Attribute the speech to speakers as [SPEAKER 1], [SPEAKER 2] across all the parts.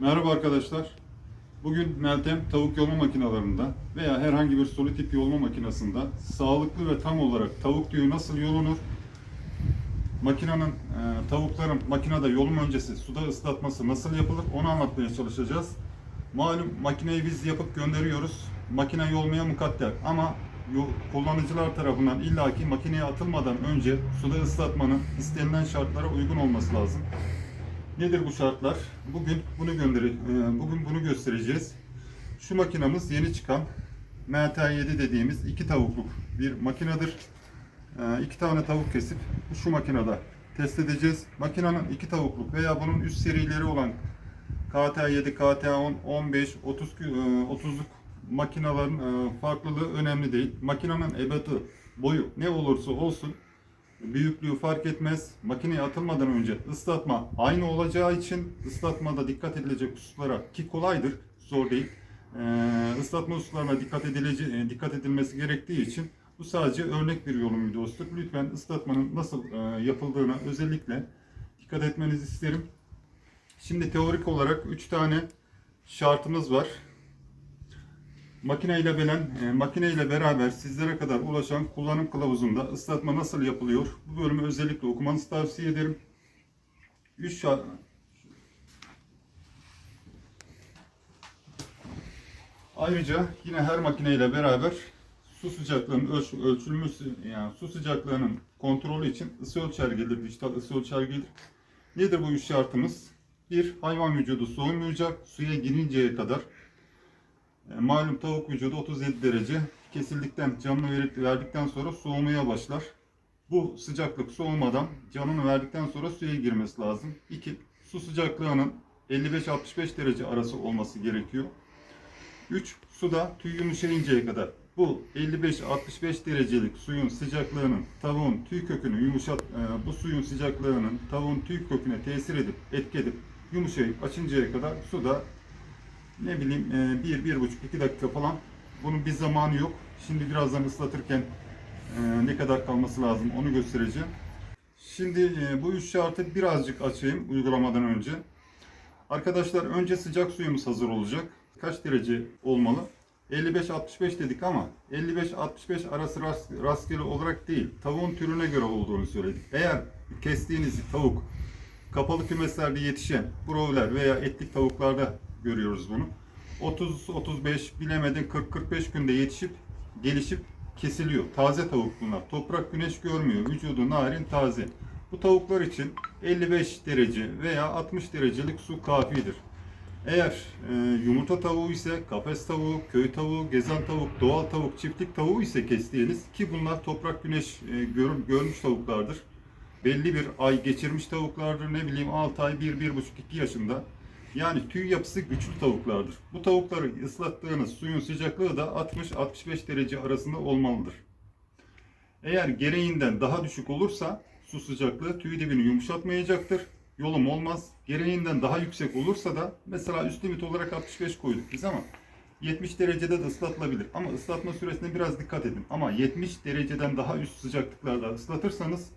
[SPEAKER 1] Merhaba arkadaşlar. Bugün Meltem tavuk yolma makinalarında veya herhangi bir soli tip yolma makinesinde sağlıklı ve tam olarak tavuk tüyü nasıl yolunur, makinenin e, tavukların makinede yolum öncesi suda ıslatması nasıl yapılır onu anlatmaya çalışacağız. Malum makineyi biz yapıp gönderiyoruz. Makine yolmaya mukadder ama kullanıcılar tarafından illaki makineye atılmadan önce suda ıslatmanın istenilen şartlara uygun olması lazım. Nedir bu şartlar? Bugün bunu gönder bugün bunu göstereceğiz. Şu makinamız yeni çıkan MT7 dediğimiz iki tavukluk bir makinedir. Ee, iki tane tavuk kesip şu makinede test edeceğiz. Makinenin iki tavukluk veya bunun üst serileri olan KT7, KT10, 15, 30 e, 30'luk makinelerin e, farklılığı önemli değil. Makinenin ebatı, boyu ne olursa olsun büyüklüğü fark etmez. Makineye atılmadan önce ıslatma aynı olacağı için ıslatmada dikkat edilecek hususlara ki kolaydır, zor değil. Ee, ıslatma hususlarına dikkat edilece dikkat edilmesi gerektiği için bu sadece örnek bir yorum videosudur. Lütfen ıslatmanın nasıl e, yapıldığına özellikle dikkat etmenizi isterim. Şimdi teorik olarak 3 tane şartımız var. Makine ile belen, e, makine ile beraber sizlere kadar ulaşan kullanım kılavuzunda ıslatma nasıl yapılıyor? Bu bölümü özellikle okumanızı tavsiye ederim. 3 şart Ayrıca yine her makine ile beraber su sıcaklığının ölç, ölçülmesi yani su sıcaklığının kontrolü için ısı ölçer gelir, dijital ısı ölçer gelir. Nedir bu üç şartımız? Bir, hayvan vücudu soğumayacak, suya girinceye kadar malum tavuk vücudu 37 derece kesildikten, canını verdikten sonra soğumaya başlar. Bu sıcaklık soğumadan canını verdikten sonra suya girmesi lazım. 2. Su sıcaklığının 55-65 derece arası olması gerekiyor. 3. Suda tüy yumuşayıncaya kadar. Bu 55-65 derecelik suyun sıcaklığının tavuğun tüy kökünü yumuşat, e, bu suyun sıcaklığının tavuğun tüy köküne tesir edip etki edip yumuşayıp açıncaya kadar suda ne bileyim 1-1,5-2 dakika falan. Bunun bir zamanı yok. Şimdi birazdan ıslatırken e, ne kadar kalması lazım onu göstereceğim. Şimdi e, bu üç şartı birazcık açayım uygulamadan önce. Arkadaşlar önce sıcak suyumuz hazır olacak. Kaç derece olmalı? 55-65 dedik ama 55-65 arası rast, rastgele olarak değil, tavuğun türüne göre olduğunu söyledik. Eğer kestiğiniz tavuk kapalı kümeslerde yetişen broiler veya etlik tavuklarda görüyoruz bunu. 30-35 bilemedin 40-45 günde yetişip gelişip kesiliyor. Taze tavuk bunlar. Toprak güneş görmüyor. Vücudu narin taze. Bu tavuklar için 55 derece veya 60 derecelik su kafidir. Eğer e, yumurta tavuğu ise kafes tavuğu, köy tavuğu, gezen tavuk, doğal tavuk, çiftlik tavuğu ise kestiğiniz ki bunlar toprak güneş e, gör, görmüş tavuklardır. Belli bir ay geçirmiş tavuklardır. Ne bileyim 6 ay, 1, 1,5, 2 yaşında. Yani tüy yapısı güçlü tavuklardır. Bu tavukları ıslattığınız suyun sıcaklığı da 60-65 derece arasında olmalıdır. Eğer gereğinden daha düşük olursa su sıcaklığı tüy dibini yumuşatmayacaktır. Yolum olmaz. Gereğinden daha yüksek olursa da mesela üst limit olarak 65 koyduk biz ama 70 derecede de ıslatılabilir. Ama ıslatma süresine biraz dikkat edin. Ama 70 dereceden daha üst sıcaklıklarda ıslatırsanız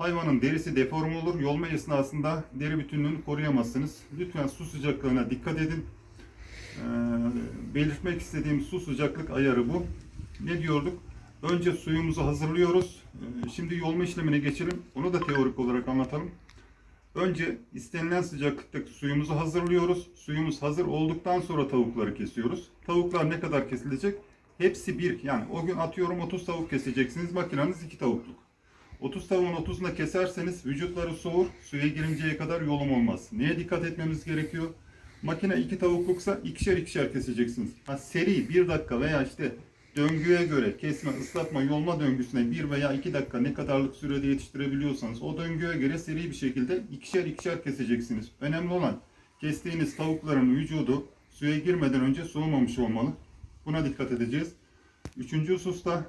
[SPEAKER 1] hayvanın derisi deforme olur. Yolma esnasında deri bütünlüğünü koruyamazsınız. Lütfen su sıcaklığına dikkat edin. Ee, belirtmek istediğim su sıcaklık ayarı bu. Ne diyorduk? Önce suyumuzu hazırlıyoruz. Ee, şimdi yolma işlemine geçelim. Onu da teorik olarak anlatalım. Önce istenilen sıcaklıktaki suyumuzu hazırlıyoruz. Suyumuz hazır olduktan sonra tavukları kesiyoruz. Tavuklar ne kadar kesilecek? Hepsi bir. Yani o gün atıyorum 30 tavuk keseceksiniz. Makineniz 2 tavukluk. 30 tavuğun 30'unu keserseniz vücutları soğur. Suya girinceye kadar yolum olmaz. Neye dikkat etmemiz gerekiyor? Makine 2 tavukluksa ikişer ikişer keseceksiniz. Ha, seri 1 dakika veya işte döngüye göre kesme, ıslatma, yolma döngüsüne 1 veya 2 dakika ne kadarlık sürede yetiştirebiliyorsanız o döngüye göre seri bir şekilde ikişer ikişer keseceksiniz. Önemli olan kestiğiniz tavukların vücudu suya girmeden önce soğumamış olmalı. Buna dikkat edeceğiz. Üçüncü hususta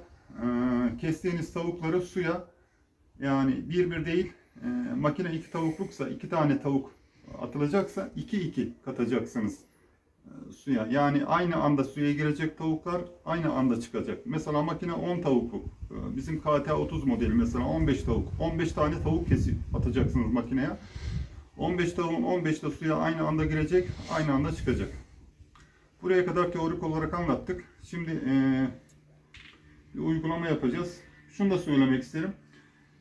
[SPEAKER 1] kestiğiniz tavukları suya yani bir bir değil e, makine iki tavukluksa iki tane tavuk atılacaksa iki iki katacaksınız e, suya. Yani aynı anda suya girecek tavuklar aynı anda çıkacak. Mesela makine 10 tavukluk. E, Bizim KT 30 modeli mesela 15 tavuk. 15 tane tavuk kesip atacaksınız makineye. 15 tavuğun 15 de suya aynı anda girecek, aynı anda çıkacak. Buraya kadar teorik olarak anlattık. Şimdi eee, bir uygulama yapacağız. Şunu da söylemek isterim.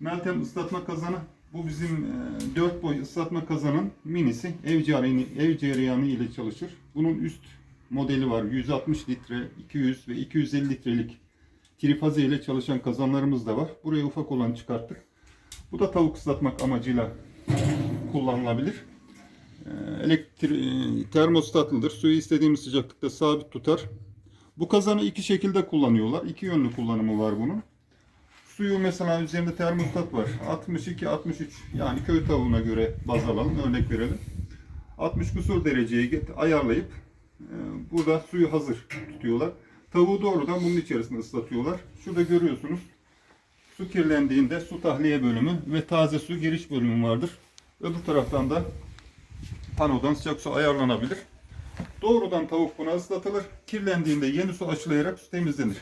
[SPEAKER 1] Meltem ıslatma kazanı bu bizim 4 boy ıslatma kazanın minisi ev cereyanı, ev cereyanı ile çalışır. Bunun üst modeli var. 160 litre, 200 ve 250 litrelik trifaze ile çalışan kazanlarımız da var. Buraya ufak olan çıkarttık. Bu da tavuk ıslatmak amacıyla kullanılabilir. Ee, Elektri e, termostatlıdır. Suyu istediğimiz sıcaklıkta sabit tutar. Bu kazanı iki şekilde kullanıyorlar. İki yönlü kullanımı var bunun. Suyu mesela üzerinde termostat var. 62-63 yani köy tavuğuna göre baz alalım. Örnek verelim. 60 kusur dereceye ayarlayıp e, burada suyu hazır tutuyorlar. Tavuğu doğrudan bunun içerisinde ıslatıyorlar. Şurada görüyorsunuz. Su kirlendiğinde su tahliye bölümü ve taze su giriş bölümü vardır. Öbür taraftan da panodan sıcak su ayarlanabilir. Doğrudan tavuk buna ıslatılır. Kirlendiğinde yeni su açılayarak su temizlenir.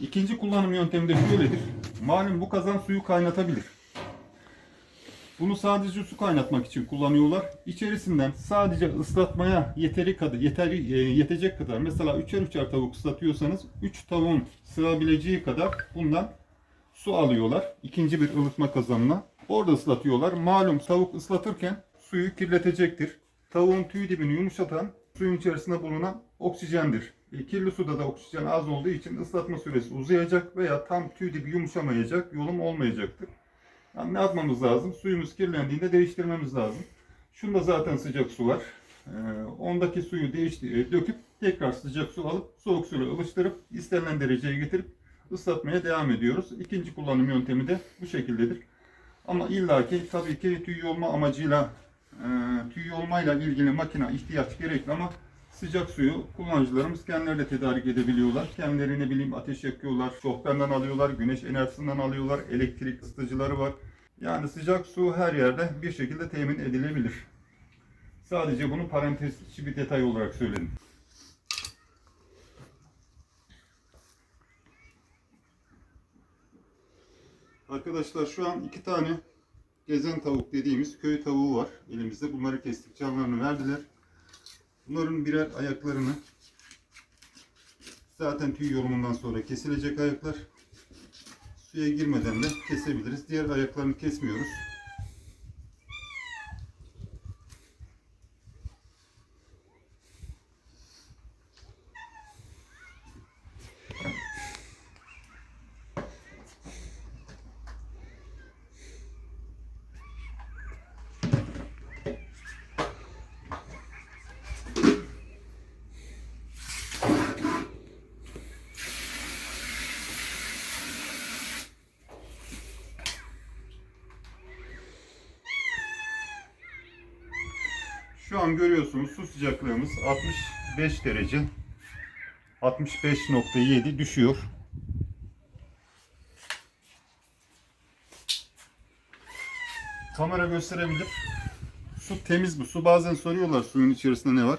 [SPEAKER 1] İkinci kullanım yöntemi de şöyledir. Malum bu kazan suyu kaynatabilir. Bunu sadece su kaynatmak için kullanıyorlar. İçerisinden sadece ıslatmaya yeteri kadar, yeteri, e, yetecek kadar mesela üçer üçer tavuk ıslatıyorsanız 3 tavuğun sığabileceği kadar bundan su alıyorlar. İkinci bir ılıtma kazanına. Orada ıslatıyorlar. Malum tavuk ıslatırken suyu kirletecektir. Tavuğun tüy dibini yumuşatan suyun içerisinde bulunan oksijendir. E, kirli suda da oksijen az olduğu için ıslatma süresi uzayacak veya tam tüy dibi yumuşamayacak, yolum olmayacaktır. Yani ne yapmamız lazım? Suyumuz kirlendiğinde değiştirmemiz lazım. Şunda zaten sıcak su var. Ee, ondaki suyu değişti, döküp tekrar sıcak su alıp soğuk suyla ılıştırıp istenilen dereceye getirip ıslatmaya devam ediyoruz. İkinci kullanım yöntemi de bu şekildedir. Ama illaki tabii ki tüy yolma amacıyla e, tüy yolmayla ilgili makine ihtiyaç gerekli ama sıcak suyu kullanıcılarımız kendileri de tedarik edebiliyorlar. Kendileri ne bileyim ateş yakıyorlar, şofbenden alıyorlar, güneş enerjisinden alıyorlar, elektrik ısıtıcıları var. Yani sıcak su her yerde bir şekilde temin edilebilir. Sadece bunu parantez içi bir detay olarak söyledim. Arkadaşlar şu an iki tane gezen tavuk dediğimiz köy tavuğu var elimizde. Bunları kestik, canlarını verdiler. Bunların birer ayaklarını zaten tüy yorumundan sonra kesilecek ayaklar. Suya girmeden de kesebiliriz. Diğer ayaklarını kesmiyoruz. Şu an görüyorsunuz su sıcaklığımız 65 derece. 65.7 düşüyor. Kamera gösterebilir. Su temiz bu. Su bazen soruyorlar suyun içerisinde ne var.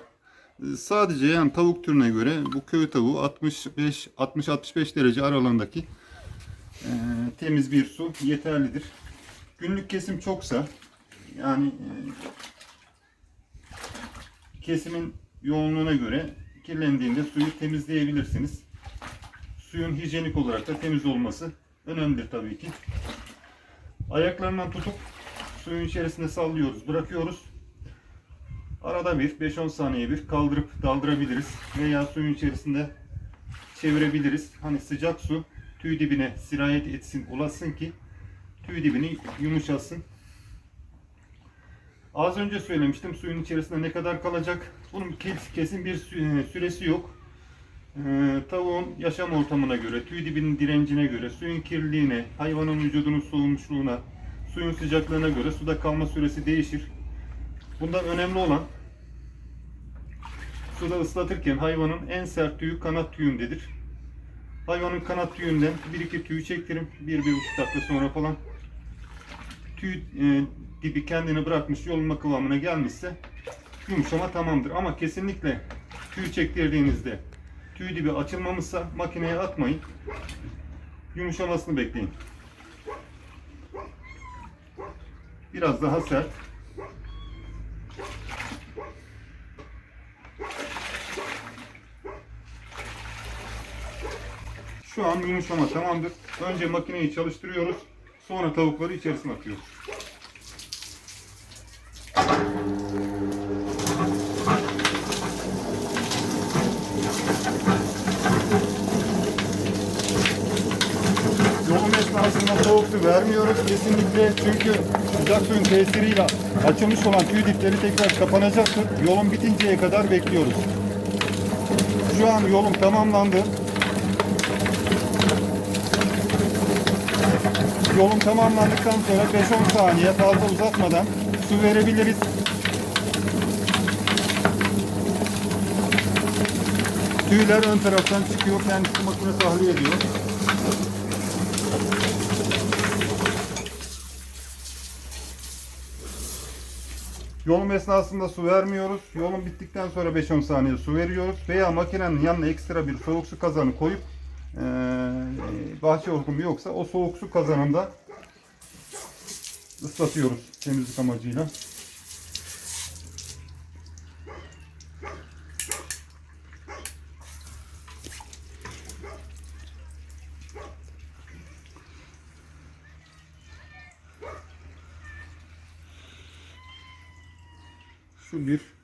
[SPEAKER 1] Ee, Sadece yani tavuk türüne göre bu köy tavuğu 65 60-65 derece aralığındaki e, temiz bir su yeterlidir. Günlük kesim çoksa yani e, kesimin yoğunluğuna göre kirlendiğinde suyu temizleyebilirsiniz. Suyun hijyenik olarak da temiz olması önemlidir tabii ki. Ayaklarından tutup suyun içerisine sallıyoruz, bırakıyoruz. Arada bir 5-10 saniye bir kaldırıp daldırabiliriz veya suyun içerisinde çevirebiliriz. Hani sıcak su tüy dibine sirayet etsin, ulaşsın ki tüy dibini yumuşasın. Az önce söylemiştim suyun içerisinde ne kadar kalacak. Bunun kes- kesin bir sü- süresi yok. Ee, tavuğun yaşam ortamına göre, tüy dibinin direncine göre, suyun kirliliğine, hayvanın vücudunun soğumuşluğuna, suyun sıcaklığına göre suda kalma süresi değişir. Bundan önemli olan suda ıslatırken hayvanın en sert tüyü kanat tüyündedir. Hayvanın kanat tüyünden bir iki tüyü çektirin. Bir, bir buçuk dakika sonra falan tüy e, dibi kendini bırakmış yolunma kıvamına gelmişse yumuşama tamamdır. Ama kesinlikle tüy çektirdiğinizde tüy dibi açılmamışsa makineye atmayın. Yumuşamasını bekleyin. Biraz daha sert. Şu an yumuşama tamamdır. Önce makineyi çalıştırıyoruz. Sonra tavukları içerisine atıyoruz. Yolun esnasında soğuk su vermiyoruz kesinlikle çünkü sıcak suyun tesiriyle açılmış olan tüy dipleri tekrar kapanacaktır. Yolun bitinceye kadar bekliyoruz. Şu an yolum tamamlandı. Yolum tamamlandıktan sonra 5-10 saniye fazla uzatmadan su verebiliriz. Tüyler ön taraftan çıkıyor. Kendisi makine tahliye ediyor. Yolum esnasında su vermiyoruz. Yolum bittikten sonra 5-10 saniye su veriyoruz. Veya makinenin yanına ekstra bir soğuk su kazanı koyup bahçe orkumu yoksa o soğuk su kazanında ıslatıyoruz temizlik amacıyla. Şu bir.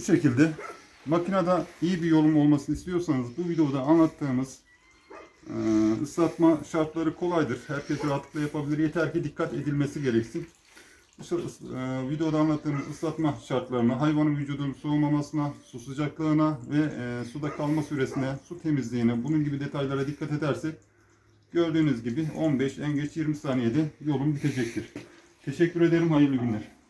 [SPEAKER 1] Bu şekilde makinede iyi bir yolum olmasını istiyorsanız bu videoda anlattığımız ee, ıslatma şartları kolaydır. Herkes rahatlıkla yapabilir. Yeter ki dikkat edilmesi gereksin. E, videoda anlattığımız ıslatma şartlarına, hayvanın vücudunun soğumamasına, su sıcaklığına ve e, suda kalma süresine, su temizliğine, bunun gibi detaylara dikkat edersek gördüğünüz gibi 15 en geç 20 saniyede yolum bitecektir. Teşekkür ederim. Hayırlı günler.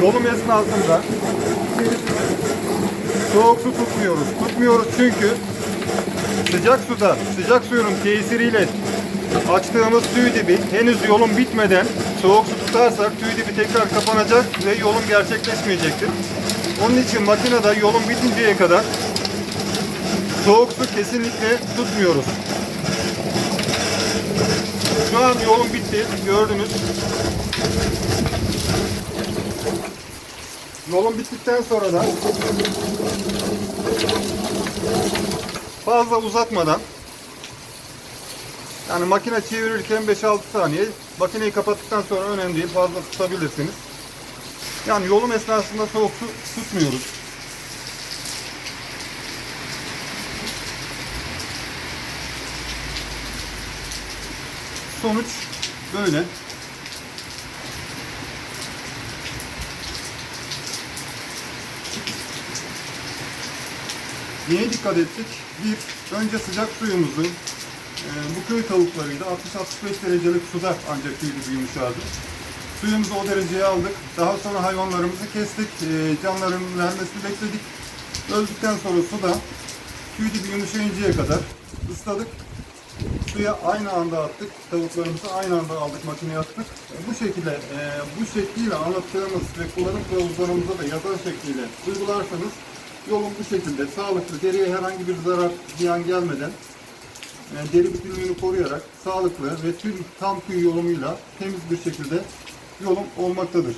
[SPEAKER 1] Yolum esnasında soğuk su tutmuyoruz. Tutmuyoruz çünkü sıcak suda, sıcak suyun tesiriyle açtığımız tüy dibi henüz yolun bitmeden soğuk su tutarsak tüy dibi tekrar kapanacak ve yolum gerçekleşmeyecektir. Onun için makinede yolun bitinceye kadar soğuk su kesinlikle tutmuyoruz. Şu an yolum bitti. Gördünüz. Yolun bittikten sonra da fazla uzatmadan yani makine çevirirken 5-6 saniye makineyi kapattıktan sonra önemli değil fazla tutabilirsiniz. Yani yolum esnasında soğuk su tutmuyoruz. Sonuç böyle. Neye dikkat ettik? Bir, önce sıcak suyumuzu e, bu köy tavuklarıyla 60-65 derecelik suda ancak tüy gibi yumuşardı. Suyumuzu o dereceye aldık. Daha sonra hayvanlarımızı kestik. E, canlarının vermesini bekledik. Öldükten sonra suda tüy gibi yumuşayıncaya kadar ısladık. Suya aynı anda attık. Tavuklarımızı aynı anda aldık, makineye attık. E, bu şekilde, e, bu şekliyle anlattığımız ve kullanım kılavuzlarımıza da yazar şekliyle uygularsanız yolun bu şekilde sağlıklı, deriye herhangi bir zarar, ziyan gelmeden e, deri bütünlüğünü koruyarak sağlıklı ve tüm tam tüy yolumuyla temiz bir şekilde yolum olmaktadır.